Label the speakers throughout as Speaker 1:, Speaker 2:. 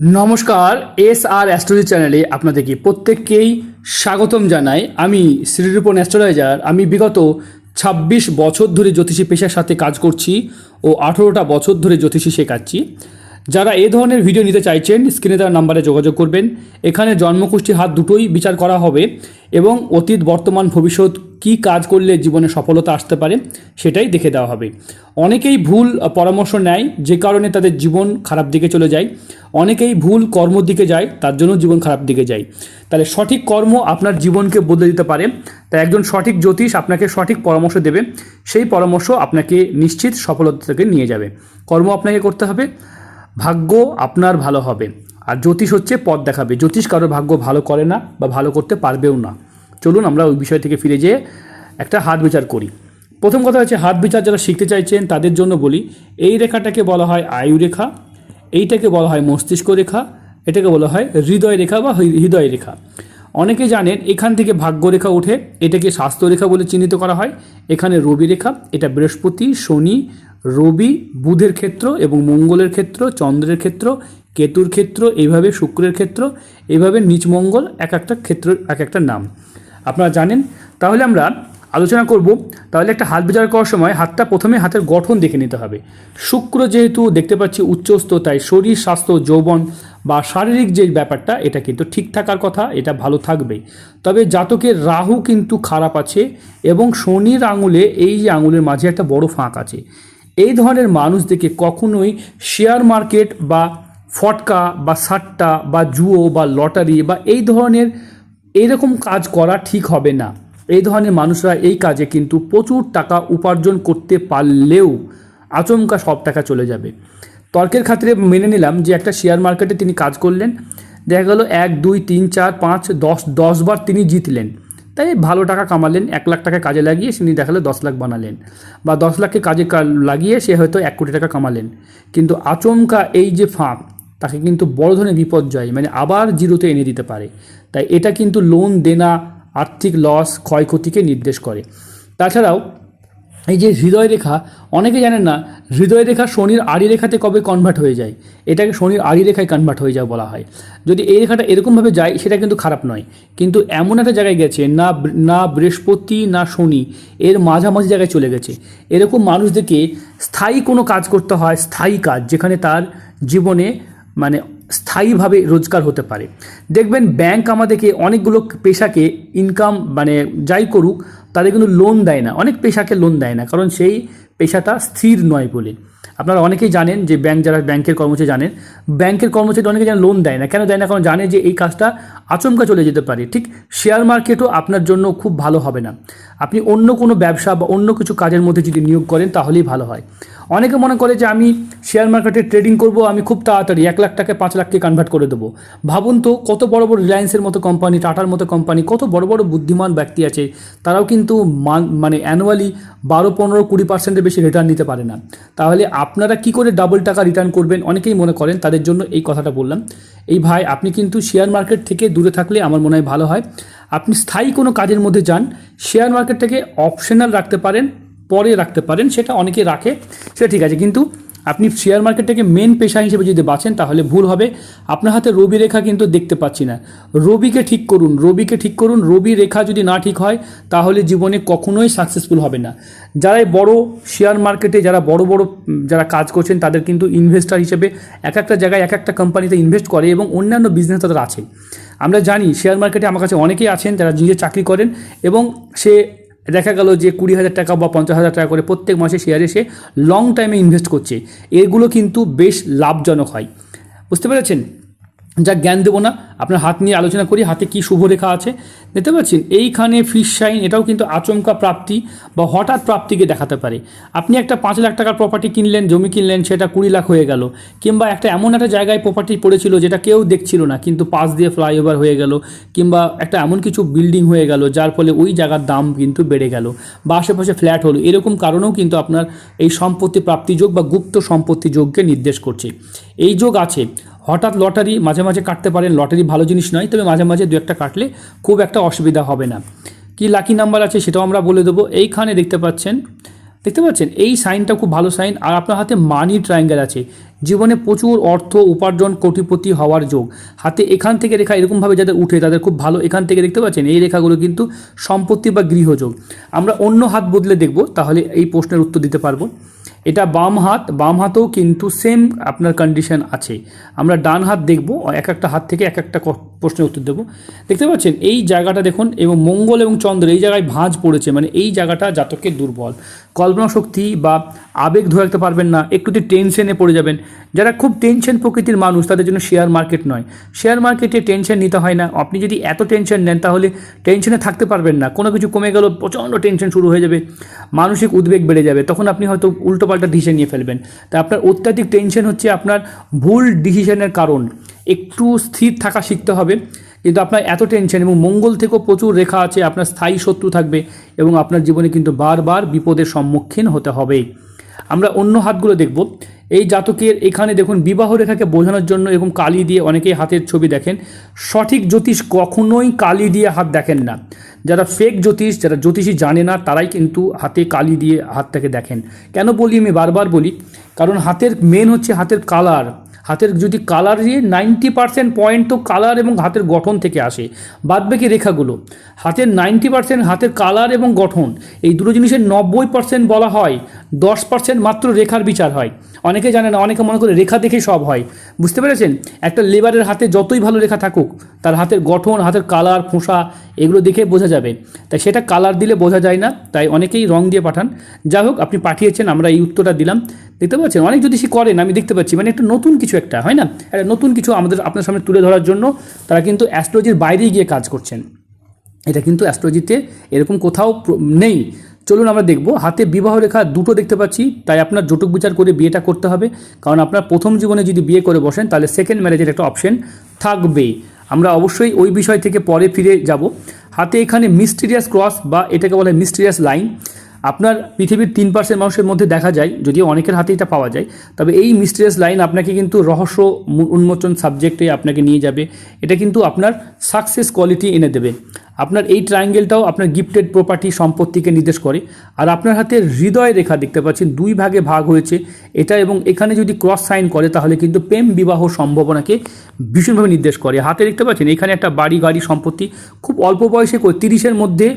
Speaker 1: নমস্কার এস আর অ্যাস্ট্রোলজি চ্যানেলে আপনাদেরকে প্রত্যেককেই স্বাগতম জানাই। আমি শ্রীরূপন অ্যাস্ট্রোলজার। আমি বিগত ছাব্বিশ বছর ধরে জ্যোতিষী পেশার সাথে কাজ করছি ও আঠেরোটা বছর ধরে জ্যোতিষী শেখাচ্ছি। যারা এ ধরনের ভিডিও নিতে চাইছেন, স্ক্রিনে দেওয়া নাম্বারে যোগাযোগ করবেন। এখানে জন্মকুষ্ঠী হাত দুটোই বিচার করা হবে এবং অতীত, বর্তমান, ভবিষ্যৎ কী কাজ করলে জীবনে সফলতা আসতে পারে সেটাই দেখে দেওয়া হবে। অনেকেই ভুল পরামর্শ নেয়, যে কারণে তাদের জীবন খারাপ দিকে চলে যায়। অনেকেই ভুল কর্মর দিকে যায়, তার জন্য জীবন খারাপ দিকে যায়। তাহলে সঠিক কর্ম আপনার জীবনকে বদলে দিতে পারে। তাই একজন সঠিক জ্যোতিষ আপনাকে সঠিক পরামর্শ দেবে। সেই পরামর্শ আপনাকে নিশ্চিত সফলতা থেকে নিয়ে যাবে। কর্ম আপনাকে করতে হবে। ভাগ্য আপনার ভালো হবে। আর জ্যোতিষ হচ্ছে পথ দেখাবে। জ্যোতিষ কারোর ভাগ্য ভালো করে না বা ভালো করতে পারবেও না। চলুন আমরা ওই বিষয় থেকে ফিরে যেয়ে একটা হাত বিচার করি। প্রথম কথা হচ্ছে হাত বিচার যারা শিখতে চাইছেন, তাদের জন্য বলি, এই রেখাটাকে বলা হয় আয়ু রেখা, এইটাকে বলা হয় মস্তিষ্ক রেখা, এটাকে বলা হয় হৃদয় রেখা বা হৃদয় রেখা। অনেকে জানেন এখান থেকে ভাগ্য রেখা ওঠে, এটাকে স্বাস্থ্য রেখা বলে চিহ্নিত করা হয়। এখানে রবি রেখা, এটা বৃহস্পতি, শনি রবি বুধের ক্ষেত্র এবং মঙ্গলের ক্ষেত্র, চন্দ্রের ক্ষেত্র, কেতুর ক্ষেত্র, এইভাবে শুক্রের ক্ষেত্র, এইভাবে নিচমঙ্গল এক একটা ক্ষেত্র, এক একটা নাম। আপনারা জানেন? তাহলে আমরা আলোচনা করব, তাহলে একটা হাত বিচার করার সময় হাতটা প্রথমে হাতের গঠন দেখে নিতে হবে। শুক্র যেহেতু দেখতে পাচ্ছি উচ্চস্থ, তাই শরীর, স্বাস্থ্য, যৌবন বা শারীরিক যে ব্যাপারটা, এটা কিন্তু ঠিক থাকার কথা, এটা ভালো থাকবেই। তবে জাতকের রাহু কিন্তু খারাপ আছে এবং শনির আঙুলে, এই যে আঙুলের মাঝে একটা বড় ফাঁক আছে। এই ধরনের মানুষদেরকে কখনোই শেয়ার মার্কেট বা ফটকা বা সাট্টা বা জুয়ো বা লটারি বা এই ধরনের এইরকম কাজ করা ঠিক হবে না। এই ধরনের মানুষরা এই কাজে কিন্তু প্রচুর টাকা উপার্জন করতে পারলেও আচমকা সব টাকা চলে যাবে। তর্কের খাতিরে মেনে নিলাম যে একটা শেয়ার মার্কেটে তিনি কাজ করলেন। দেখা গেল এক, দুই, তিন, চার, পাঁচ, দশ দশবার তিনি জিতলেন। তাই ভালো টাকা কামালেন, এক লাখ টাকা কাজে লাগিয়ে তিনি দেখালে দশ লাখ বানালেন। বা দশ লাখকে কাজে লাগিয়ে সে হয়তো এক কোটি টাকা কামালেন। কিন্তু আচমকা এই যে ফাঁক, তাকে কিন্তু বড় ধরনের বিপর্যয় মানে আবার জিরোতে এনে দিতে পারে। তাই এটা কিন্তু লোন দেনা আর্থিক লস ক্ষয়ক্ষতিকে নির্দেশ করে। তাছাড়াও এই যে হৃদয় রেখা অনেকে জানেন না হৃদয় রেখা শনির আড়ি রেখাতে কবে কনভার্ট হয়ে যায়? এটাকে শনির আড়ি রেখায় কনভার্ট হয়ে যায় বলা হয়। যদি এই রেখাটা এরকমভাবে যায়, সেটা কিন্তু খারাপ নয়। কিন্তু এমন একটা জায়গায় গেছে, না না বৃহস্পতি, না শনি, এর মাঝামাঝি জায়গায় চলে গেছে। এরকম মানুষদেরকে স্থায়ী কোনো কাজ করতে হয়, স্থায়ী কাজ, যেখানে তার জীবনে মানে স্থায়ীভাবে রোজগার হতে পারে। দেখবেন ব্যাংক আমাদেরকে অনেকগুলো পেশাকে ইনকাম মানে যাই করুক তাদের কিন্তু লোন দেয় না, অনেক পেশাকে লোন দেয় না, কারণ সেই পেশাটা স্থির নয় বলে। আপনারা অনেকেই জানেন যে ব্যাংক যারা ব্যাংকের কর্মচারী জানেন, ব্যাংকের কর্মচারী অনেকে যেন লোন দেয় না, কেন দেয় না? কারণ জানে যে এই কাজটা আচমকা চলে যেতে পারে। ঠিক শেয়ার মার্কেটও আপনার জন্য খুব ভালো হবে না। আপনি অন্য কোনো ব্যবসা বা অন্য কিছু কাজের মধ্যে যদি নিয়োগ করেন, তাহলেই ভালো হয়। অনেকে মনে করে যে আমি শেয়ার মার্কেটে ট্রেডিং করব, আমি খুব তাড়াতাড়ি এক লাখ টাকা পাঁচ লাখকে কনভার্ট করে দেবো। ভাবুন তো, কত বড় বড় রিলায়েন্সের মতো কোম্পানি টাটার মতো কোম্পানি কত বড় বড় বুদ্ধিমান ব্যক্তি আছে, তারাও কিন্তু মান- অ্যানুয়ালি বারো, পনেরো, কুড়ি পার্সেন্টের বেশি রিটার্ন নিতে পারে না। তাহলে আপনারা কি করে ডাবল টাকা রিটার্ন করবেন? অনেকেই মনে করেন, তাদের জন্য এই কথাটা বললাম। এই ভাই, আপনি কিন্তু শেয়ার মার্কেট থেকে দূরে থাকলে আমার মনে হয় ভালো হয়। আপনি স্থায়ী কোনো কাজের মধ্যে যান শেয়ার মার্কেটটাকে অপশনাল রাখতে পারেন। পরে রাখতে পারেন, সেটা অনেকে রাখে সেটা ঠিক আছে। কিন্তু আপনি শেয়ার মার্কেটটাকে মেন পেশা হিসেবে যদি বাঁচেন, তাহলে ভুল হবে। আপনার হাতে রবি রেখা কিন্তু দেখতে পাচ্ছি না। রবিকে ঠিক করুন, রবিকে ঠিক করুন। রবি রেখা যদি না ঠিক হয়, তাহলে জীবনে কখনোই সাকসেসফুল হবে না। যারা এই বড় শেয়ার মার্কেটে যারা বড় বড় যারা কাজ করছেন, তাদের কিন্তু ইনভেস্টার হিসেবে এক একটা জায়গায় এক একটা কোম্পানিতে ইনভেস্ট করে এবং অন্যান্য বিজনেস তাদের আছে। আমরা জানি শেয়ার মার্কেটে আমার কাছে অনেকেই আছেন, যারা নিজে চাকরি করেন এবং সে দেখা গেল যে কুড়ি হাজার টাকা বা পঞ্চাশ হাজার টাকা করে প্রত্যেক মাসে শেয়ারে সে লং টাইমে ইনভেস্ট করছে। এগুলো কিন্তু বেশ লাভজনক হয়। বুঝতে পেরেছেন? যা জ্ঞান দেবো না, আপনার হাত নিয়ে আলোচনা করি, হাতে কি শুভ রেখা আছে। দেখতে পাচ্ছেন, এইখানে ফিশ সাইন এটাও কিন্তু আচমকা প্রাপ্তি বা হঠাৎ প্রাপ্তিকে দেখাতে পারে। আপনি একটা পাঁচ লাখ টাকার প্রপার্টি কিনলেন, জমি কিনলেন, সেটা কুড়ি লাখ হয়ে গেল, কিংবা একটা এমন একটা জায়গায় প্রপার্টি পড়েছিল যেটা কেউ দেখছিল না, কিন্তু পাশ দিয়ে ফ্লাইওভার হয়ে গেল, কিংবা একটা এমন কিছু বিল্ডিং হয়ে গেল, যার ফলে ওই জায়গার দাম কিন্তু বেড়ে গেল বা আশেপাশে ফ্ল্যাট হলো। এরকম কারণেও কিন্তু আপনার এই সম্পত্তি প্রাপ্তি যোগ বা গুপ্ত সম্পত্তি যোগকে নির্দেশ করছে। এই যোগ আছে হঠাৎ লটারি, মাঝে মাঝে কাটতে পারেন, লটারি ভালো জিনিস নয়, তবে মাঝে মাঝে দু একটা কাটলে খুব একটা অসুবিধা হবে না। কি লাকি নাম্বার আছে সেটাও আমরা বলে দেবো। এইখানে দেখতে পাচ্ছেন দেখতে পাচ্ছেন? এই সাইনটা খুব ভালো সাইন, আর আপনার হাতে মানি ট্রায়াঙ্গেল আছে। জীবনে প্রচুর অর্থ উপার্জন কোটিপতি হওয়ার যোগ। হাতে এখান থেকে রেখা এরকমভাবে যাদের উঠে, তাদের খুব ভালো। এখান থেকে দেখতে পাচ্ছেন, এই রেখাগুলো কিন্তু সম্পত্তি বা গৃহযোগ। আমরা অন্য হাত বদলে দেখব, তাহলে এই প্রশ্নের উত্তর দিতে পারব। এটা বাম হাত, বাম হাতেও কিন্তু সেম আপনার কন্ডিশন আছে। আমরা ডান হাত দেখব, এক একটা হাত থেকে এক একটা প্রশ্নের উত্তর দেবো। দেখতে পাচ্ছেন, এই জায়গাটা দেখুন, এবং মঙ্গল এবং চন্দ্র এই জায়গায় ভাঁজ পড়েছে মানে এই জায়গাটা জাতকের দুর্বল। কল্পনা শক্তি বা আবেগ ধরে রাখতে পারবেন না, একটুতে টেনশনে পড়ে যাবেন। যারা খুব টেনশন প্রকৃতির মানুষ, তাদের জন্য শেয়ার মার্কেট নয়। শেয়ার মার্কেটে টেনশন নিতে হয় না। আপনি যদি এত টেনশন নেন, তাহলে টেনশনে থাকতে পারবেন না। কোনো কিছু কমে গেল, প্রচণ্ড টেনশন শুরু হয়ে যাবে। মানসিক উদ্বেগ বেড়ে যাবে। তখন আপনি হয়তো উল্টোপাল্টা ডিসিশন নিয়ে ফেলবেন। তা আপনার অত্যাধিক টেনশন হচ্ছে আপনার ভুল ডিসিশনের কারণ। একটু স্থির থাকা শিখতে হবে। কিন্তু আপনার এত টেনশন এবং মঙ্গল থেকেও প্রচুর রেখা আছে, আপনার স্থায়ী শত্রু থাকবে এবং আপনার জীবনে কিন্তু বারবার বিপদের সম্মুখীন হতে হবে। আমরা অন্য হাতগুলো দেখব। এই জাতকের এখানে দেখুন, বিবাহ রেখাকে বোঝানোর জন্য এরকম কালি দিয়ে অনেকেই হাতের ছবি দেখেন। সঠিক জ্যোতিষ কখনোই কালি দিয়ে হাত দেখেন না। যারা ফেক জ্যোতিষ, যারা জ্যোতিষী জানে না, তারাই কিন্তু হাতে কালি দিয়ে হাতটাকে দেখেন। কেন বলি আমি বারবার বলি? কারণ হাতের মেন হচ্ছে হাতের কালার হাতের যদি কালার দিয়ে নাইনটি পার্সেন্ট পয়েন্ট তো কালার এবং হাতের গঠন থেকে আসে। বাদবাকি রেখাগুলো, হাতের নাইনটি পার্সেন্ট হাতের কালার এবং গঠন, এই দুটো জিনিসের নব্বই পার্সেন্ট বলা হয় দশ পার্সেন্ট মাত্র রেখার বিচার হয়। অনেকে জানে না অনেকে মনে করে রেখা দেখেই সব হয়। বুঝতে পেরেছেন? একটা লেবারের হাতে যতই ভালো রেখা থাকুক, তার হাতের গঠন, হাতের কালার ফোঁসা এগুলো দেখে বোঝা যাবে। তাই সেটা কালার দিলে বোঝা যায় না, তাই অনেকেই রং দিয়ে পাঠান। যাই হোক, আপনি পাঠিয়েছেন, আমরা এই উত্তরটা দিলাম। দেখতে পাচ্ছেন? অনেক যদি সে করেন, আমি দেখতে পাচ্ছি। মানে একটা নতুন কিছু একটা, হয় না? একটা নতুন কিছু আমাদের আপনার সামনে তুলে ধরার জন্য তারা কিন্তু অ্যাস্ট্রোলজির বাইরে গিয়ে কাজ করছেন। এটা কিন্তু অ্যাস্ট্রোলজিতে এরকম কোথাও নেই। চলুন আমরা দেখব। হাতে বিবাহ রেখা দুটো দেখতে পাচ্ছি, তাই আপনার জটক বিচার করে বিয়েটা করতে হবে। কারণ আপনার প্রথম জীবনে যদি বিয়ে করে বসেন, তাহলে সেকেন্ড ম্যারেজের একটা অপশন থাকবে। আমরা অবশ্যই ওই বিষয় থেকে পরে ফিরে যাব। হাতে এখানে মিস্টিরিয়াস ক্রস বা এটাকে বলে মিস্টিরিয়াস লাইন আপনার পৃথিবীর তিন পার্সেন্ট মানুষের মধ্যে দেখা যায়, যদিও অনেকের হাতে এটা পাওয়া যায়। তবে এই মিস্টিরিয়াস লাইন আপনাকে কিন্তু রহস্য উন্মোচন সাবজেক্টে আপনাকে নিয়ে যাবে। এটা কিন্তু আপনার সাকসেস কোয়ালিটি এনে দেবে। আপনার এই ট্রায়াঙ্গেলটাও আপনার গিফটেড প্রপার্টি সম্পত্তিকে নির্দেশ করে। আর আপনার হাতে হৃদয় রেখা দেখতে পাচ্ছেন, দুই ভাগে ভাগ হয়েছে। এটা এবং এখানে যদি ক্রস সাইন করে, তাহলে কিন্তু প্রেম বিবাহ সম্ভাবনাকে ভীষণভাবে নির্দেশ করে। হাতে দেখতে পাচ্ছেন, এখানে একটা বাড়ি, গাড়ি, সম্পত্তি। খুব অল্প বয়সে তিরিশের মধ্যে,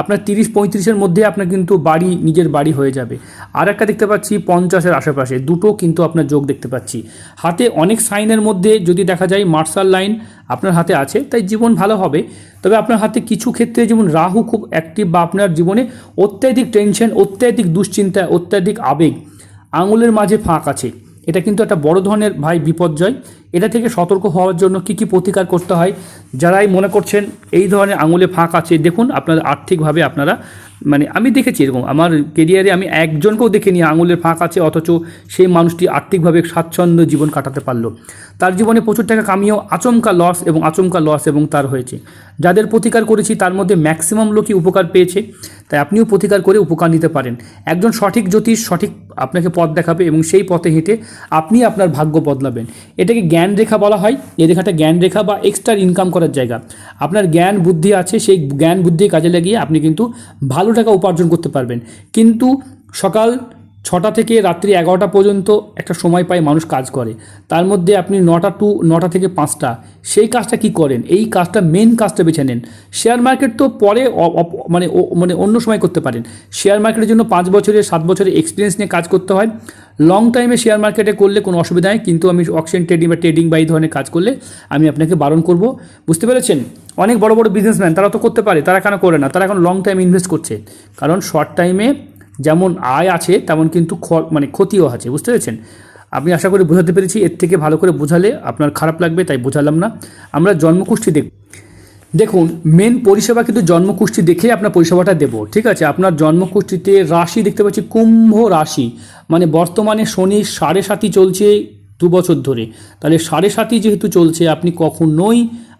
Speaker 1: আপনার তিরিশ, পঁয়ত্রিশের মধ্যে আপনার কিন্তু বাড়ি, নিজের বাড়ি হয়ে যাবে। আর একটা দেখতে পাচ্ছি, পঞ্চাশের আশেপাশে, দুটো কিন্তু আপনার যোগ দেখতে পাচ্ছি। হাতে অনেক সাইনের মধ্যে যদি দেখা যায় মার্শাল লাইন আপনার হাতে আছে, তাই জীবন ভালো হবে। তবে আপনার হাতে কিছু ক্ষেত্রে যেমন রাহু খুব অ্যাক্টিভ বা আপনার জীবনে অত্যাধিক টেনশন অত্যাধিক দুশ্চিন্তা, অত্যাধিক আবেগ, আঙুলের মাঝে ফাঁক আছে। এটা কিন্তু একটা বড় ধরনের ভাই বিপর্যয়। এটা থেকে সতর্ক হওয়ার জন্য কি কি প্রতিকার করতে হয়? যারাই মনে করছেন এই ধরনের আঙুলে ফাঁক আছে, দেখুন আপনারা আর্থিকভাবে আপনারা মানে আমি দেখেছি এরকম, আমার কেরিয়ারে আমি একজনকেও দেখিনি আঙুলের ফাঁক আছে, অথচ সেই মানুষটি আর্থিকভাবে স্বাচ্ছন্দ্য জীবন কাটাতে পারল। তার জীবনে প্রচুর টাকা কামিয়েও আচমকা লস এবং আচমকা লস এবং তার হয়েছে। যাদের প্রতিকার করেছি, তার মধ্যে ম্যাক্সিমাম লোকই উপকার পেয়েছে, তাই আপনিও প্রতিকার করে উপকার নিতে পারেন। একজন সঠিক জ্যোতিষ সঠিক আপনাকে পথ দেখাবে এবং সেই পথে হেঁটে আপনি আপনার ভাগ্য বদলাবেন। এটাকে জ্ঞান রেখা বলা হয়, এই রেখাটা জ্ঞান রেখা বা এক্সট্রা ইনকাম করার জায়গা। আপনার জ্ঞান বুদ্ধি আছে, সেই জ্ঞান বুদ্ধি কাজে লাগিয়ে আপনি কিন্তু ভালো টাকা উপার্জন করতে পারবেন। কিন্তু সকাল ছটা থেকে রাত্রি এগারোটা পর্যন্ত একটা সময় পায় মানুষ কাজ করে। তার মধ্যে আপনি নটা টু নটা থেকে পাঁচটা। সেই কাজটা কি করেন? এই কাজটা মেন কাজটা বেছে নেন। শেয়ার মার্কেট তো পরে মানে মানে অন্য সময় করতে পারেন। শেয়ার মার্কেটের জন্য পাঁচ বছরের সাত বছরের এক্সপিরিয়েন্স নিয়ে কাজ করতে হয়। লং টাইমে শেয়ার মার্কেটে করলে কোনো অসুবিধা নেই, কিন্তু আমি অকশন ট্রেডিং বা ট্রেডিং বা এই ধরনের কাজ করলে আমি আপনাকে বারণ করব। বুঝতে পেরেছেন? অনেক বড় বড় বিজনেসম্যান তারা তো করতে পারে, তারা কেন করে না? তারা এখন লং টাইম ইনভেস্ট করছে। কারণ শর্ট টাইমে যেমন আয় আছে, তেমন কিন্তু মানে ক্ষতিও আছে, বুঝতে পেরেছেন? আমি আশা করি বোঝাতে পেরেছি, এর থেকে ভালো করে বোঝালে আপনার খারাপ লাগবে, তাই বোঝালাম না। আমরা জন্মকুষ্ঠি দেখ, দেখুন মেন পরিষেবা কিন্তু জন্মকুষ্ঠি দেখে আপনার পরিষেবাটা দেবো, ঠিক আছে? আপনার জন্মকুষ্ঠিতে রাশি দেখতে পাচ্ছি, কুম্ভ রাশি মানে বর্তমানে শনি সাড়ে সাতই চলছে দু বছর ধরে। তাহলে সাড়ে সাতই যেহেতু চলছে, আপনি কখনোই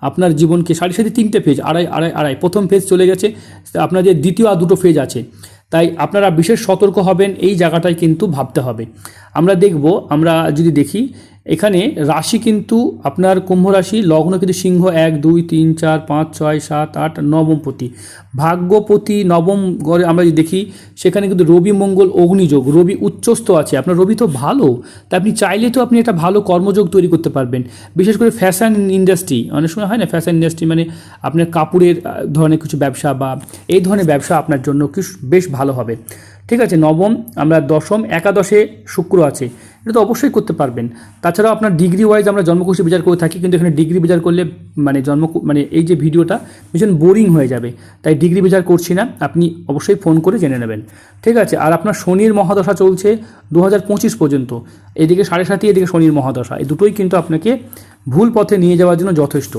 Speaker 1: আপনার জীবনকে সাড়ে সাথে তিনটে ফেজ আড়াই আড়াই আড়াই, প্রথম ফেজ চলে গেছে, আপনার যে দ্বিতীয় আর দুটো ফেজ আছে। তাই আপনারা বিশেষ সতর্ক হবেন, এই জায়গাটায় কিন্তু ভাবতে হবে। আমরা দেখব, আমরা যদি দেখি এখানে রাশি কিন্তু আপনার কুম্ভ রাশি, লগ্ন কিন্তু সিংহ এক, দুই, তিন, চার, পাঁচ, ছয়, সাত, আট নবমপতি ভাগ্যপতি নবম গড়ে আমরা যদি দেখি, সেখানে কিন্তু রবি, মঙ্গল অগ্নিযোগ রবি উচ্চস্থ আছে। আপনার রবি তো ভালো, তা আপনি চাইলে তো আপনি একটা ভালো কর্মযোগ তৈরি করতে পারবেন। বিশেষ করে ফ্যাশন ইন্ডাস্ট্রি অনেক সময় হয় না ফ্যাশন ইন্ডাস্ট্রি মানে আপনার কাপড়ের ধরনের কিছু ব্যবসা বা এই ধরনের ব্যবসা আপনার জন্য বেশ ভালো হবে। ঠিক আছে, নবম, আমরা দশম, একাদশে শুক্র আছে। এটা তো অবশ্যই করতে পারবেন। তাছাড়াও আপনার ডিগ্রি ওয়াইজ আমরা জন্মকুশি বিচার করে থাকি, কিন্তু এখানে ডিগ্রি বিচার করলে মানে জন্ম মানে এই যে ভিডিওটা ভীষণ বোরিং হয়ে যাবে। তাই ডিগ্রি বিচার করছি না, আপনি অবশ্যই ফোন করে জেনে নেবেন। ঠিক আছে, আর আপনার শনির মহাদশা চলছে দু হাজার পঁচিশ পর্যন্ত। এদিকে সাড়ে সাতই, এদিকে শনির মহাদশা। এই দুটোই কিন্তু আপনাকে ভুল পথে নিয়ে যাওয়ার জন্য যথেষ্ট।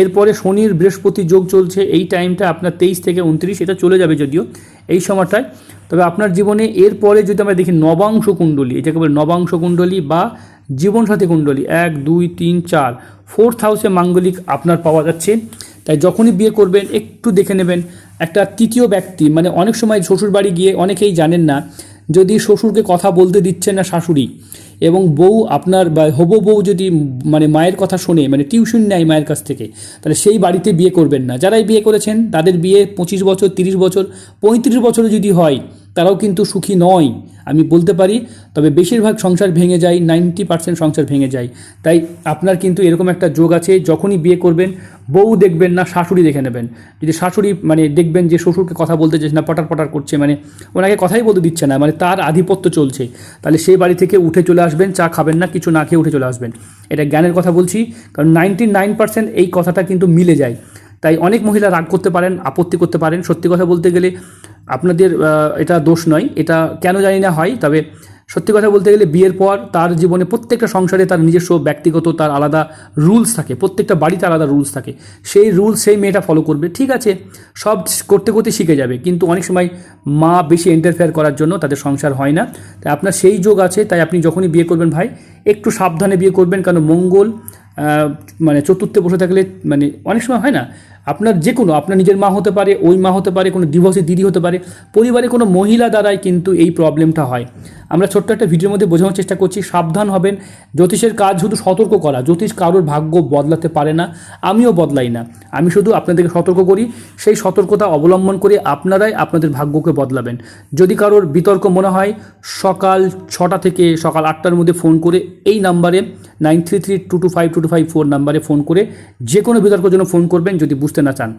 Speaker 1: এরপরে শনির বৃহস্পতি যোগ চলছে, এই টাইমটা আপনার তেইশ থেকে উনত্রিশ, এটা চলে যাবে যদিও এই সময়টায়। তবে আপনার জীবনে এরপরে যদি আমরা দেখি নবাংশ কুণ্ডলী, এটাকে বলে নবাংশ কুণ্ডলী বা জীবনসাথী কুণ্ডলী, এক, দুই, তিন, চার, ফোর্থ হাউসে মাঙ্গলিক আপনার পাওয়া যাচ্ছে। তাই যখনই বিয়ে করবেন, একটু দেখে নেবেন, একটা তৃতীয় ব্যক্তি মানে অনেক সময় শ্বশুরবাড়ি গিয়ে অনেকেই জানেন না যদি শ্বশুরকে কথা বলতে দিচ্ছে না শাশুড়ি, এবং বউ আপনার বা হব বউ যদি মানে মায়ের কথা শোনে মানে টিউশন নেয় মায়ের কাছ থেকে, তাহলে সেই বাড়িতে বিয়ে করবেন না। যারাই বিয়ে করেছেন, তাদের বিয়ে পঁচিশ বছর, তিরিশ বছর, পঁয়ত্রিশ বছর যদি হয় তারাও কিন্তু সুখী নয়, আমি বলতে পারি। তবে বেশিরভাগ সংসার ভেঙে যায়, নাইনটি পার্সেন্ট সংসার ভেঙে যায়। তাই আপনার কিন্তু এরকম একটা যোগ আছে, যখনই বিয়ে করবেন, বউ দেখবেন না, শাশুড়ি দেখে নেবেন। যদি শাশুড়ি মানে দেখবেন যে শ্বশুরকে কথা বলতে চাইছে না, পটার পটার করছে মানে ওনাকে কথাই বলতে দিচ্ছে না মানে তার আধিপত্য চলছে, তাহলে সেই বাড়ি থেকে উঠে চলে আসবেন, চা খাবেন না, কিছু না খেয়ে উঠে চলে আসবেন। এটা জ্ঞানের কথা বলছি, কারণ নাইনটি নাইন পার্সেন্ট এই কথাটা কিন্তু মিলে যায়। তাই অনেক মহিলা রাগ করতে পারেন, আপত্তি করতে পারেন। সত্যি কথা বলতে গেলে আপনাদের এটা দোষ নয়, এটা কেন জানি না হয়, তবে সত্যি কথা বলতে গেলে বিয়ের পর তার জীবনে প্রত্যেকটা সংসারে তার নিজস্ব ব্যক্তিগত, তার আলাদা রুলস থাকে, প্রত্যেকটা বাড়িতে আলাদা রুলস থাকে, সেই রুলস সেই মেয়েটা ফলো করবে, ঠিক আছে, সব করতে করতে শিখে যাবে, কিন্তু অনেক সময় মা বেশি ইন্টারফেয়ার করার জন্য তাদের সংসার হয় না, তাই আপনার সেই যোগ আছে, তাই আপনি যখনই বিয়ে করবেন ভাই, একটু সাবধানে বিয়ে করবেন, কারণ মঙ্গল মানে চতুর্থে বসে থাকলে মানে অনেক সময় হয় না আপনার যে কোনো, আপনার নিজের মা হতে পারে, ওই মা হতে পারে, কোনো ডিভোর্সের দিদি হতে পারে পরিবারে কোনো মহিলা দ্বারাই কিন্তু এই প্রবলেমটা হয়। আমরা ছোট্ট একটা ভিডিওর মধ্যে বোঝানোর চেষ্টা করছি, সাবধান হবেন। জ্যোতিষের কাজ শুধু সতর্ক করা, জ্যোতিষ কারোর ভাগ্য বদলাতে পারে না, আমিও বদলাই না। আমি শুধু আপনাদেরকে সতর্ক করি, সেই সতর্কতা অবলম্বন করে আপনারাই আপনাদের ভাগ্যকে বদলাবেন। যদি কারোর বিতর্ক মনে হয়, সকাল ছটা থেকে সকাল আটটার মধ্যে ফোন করে এই নাম্বারে nine three three two two five two two five four নাম্বারে ফোন করে, যে কোনো বিতর্কের জন্য ফোন করবেন। যদি বুঝতে না চান।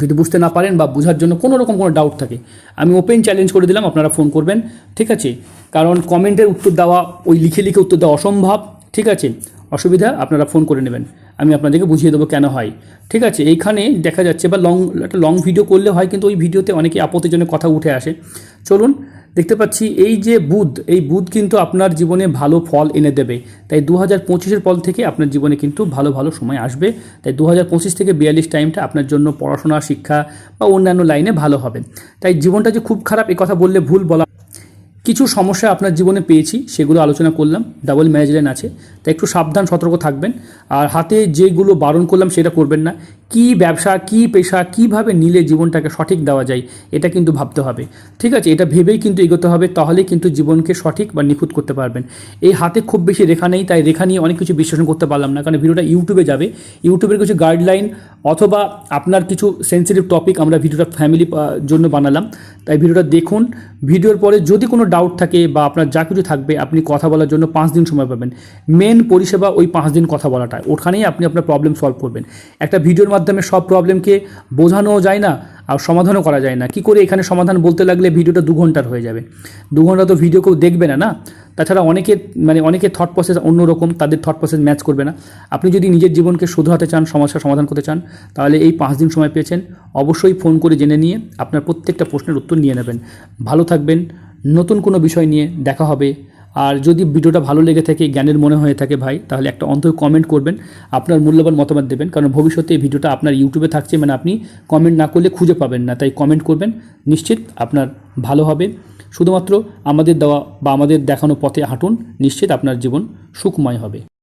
Speaker 1: যদি বুঝতে না পারেন বা বোঝার জন্য কোনো রকম কোনো ডাউট থাকে, আমি ওপেন চ্যালেঞ্জ করে দিলাম, আপনারা ফোন করবেন, ঠিক আছে? কারণ কমেন্টের উত্তর দেওয়া, ওই লিখে লিখে উত্তর দেওয়া অসম্ভব, ঠিক আছে? অসুবিধা, আপনারা ফোন করে নেবেন। আমি আপনাদেরকে বুঝিয়ে দেবো কেন হয়, ঠিক আছে? এইখানে দেখা যাচ্ছে বা লং একটা লং ভিডিও করলে হয়, কিন্তু ওই ভিডিওতে অনেকে আপত্তিজনক কথা উঠে আসে। চলুন দেখতে পাচ্ছি, এই যে বুধ, এই বুধ কিন্তু আপনার জীবনে ভালো ফল এনে দেবে। তাই দু হাজার পঁচিশের পর থেকে আপনার জীবনে কিন্তু ভালো ভালো সময় আসবে। তাই দু হাজার পঁচিশ থেকে বিয়াল্লিশ টাইমটা আপনার জন্য পড়াশোনা, শিক্ষা বা অন্যান্য লাইনে ভালো হবে। তাই জীবনটা যে খুব খারাপ, এ কথা বললে ভুল বলা কিছু সমস্যা আপনার জীবনে পেয়েছি, সেগুলো আলোচনা করলাম ডাবল ম্যারেজ লাইন আছে, তাই একটু সাবধান, সতর্ক থাকবেন। আর হাতে যেগুলো বারণ করলাম, সেটা করবেন না। কি ব্যবসা, কি পেশা, কীভাবে নিলে জীবনটাকে সঠিক দেওয়া যায়, এটা কিন্তু ভাবতে হবে। ঠিক আছে, এটা ভেবেই কিন্তু এগোতে হবে তাহলে কিন্তু জীবনকে সঠিক বা নিখুঁত করতে পারবেন। এই হাতে খুব বেশি রেখা নেই, তাই রেখা নিয়ে অনেক কিছু বিশ্লেষণ করতে পারলাম না, কারণ ভিডিওটা ইউটিউবে যাবে। ইউটিউবের কিছু গাইডলাইন অথবা আপনার কিছু সেন্সিটিভ টপিক আমরা ভিডিওটা ফ্যামিলি জন্য বানালাম। তাই ভিডিওটা দেখুন। ভিডিওর পরে যদি কোনো ডাউট থাকে বা আপনার যা কিছু থাকবে, আপনি কথা বলার জন্য পাঁচ দিন সময় পাবেন। মেন পরিষেবা ওই পাঁচ দিন কথা বলাটা। ওখানেই আপনি আপনার প্রবলেম সলভ করবেন। একটা ভিডিওর মাধ্যমে সব প্রবলেমকে বোঝানো যায় না আর সমাধানও করা যায় না। কি করে এখানে সমাধান বলতে লাগলে ভিডিওটা দু ঘণ্টার হয়ে যাবে? দু ঘণ্টা তো ভিডিও কেউ দেখবে না না? তাছাড়া অনেকে মানে অনেকে থট প্রসেস অন্যরকম, তাদের থট প্রসেস ম্যাচ করবে না। আপনি যদি নিজের জীবনকে শুধরাতে চান, সমস্যার সমাধান করতে চান, তাহলে এই পাঁচ দিন সময় পেয়েছেন। অবশ্যই ফোন করে জেনে নিয়ে আপনার প্রত্যেকটা প্রশ্নের উত্তর নিয়ে নেবেন। ভালো থাকবেন নতুন কোনো বিষয় নিয়ে দেখা হবে। আর যদি ভিডিওটা ভালো লেগে থাকে, জ্ঞানের মনে হয়ে থাকে ভাই, তাহলে একটা অন্তর কমেন্ট করবেন। আপনার মূল্যবান মতামত দেবেন, কারণ ভবিষ্যতে এই ভিডিওটা আপনার ইউটিউবে থাকছে মানে আপনি কমেন্ট না করলে খুঁজে পাবেন না। তাই কমেন্ট করবেন, নিশ্চিত আপনার ভালো হবে। শুধুমাত্র আমাদের দেওয়া বা আমাদের দেখানো পথে হাঁটুন, নিশ্চিত আপনার জীবন সুখময় হবে।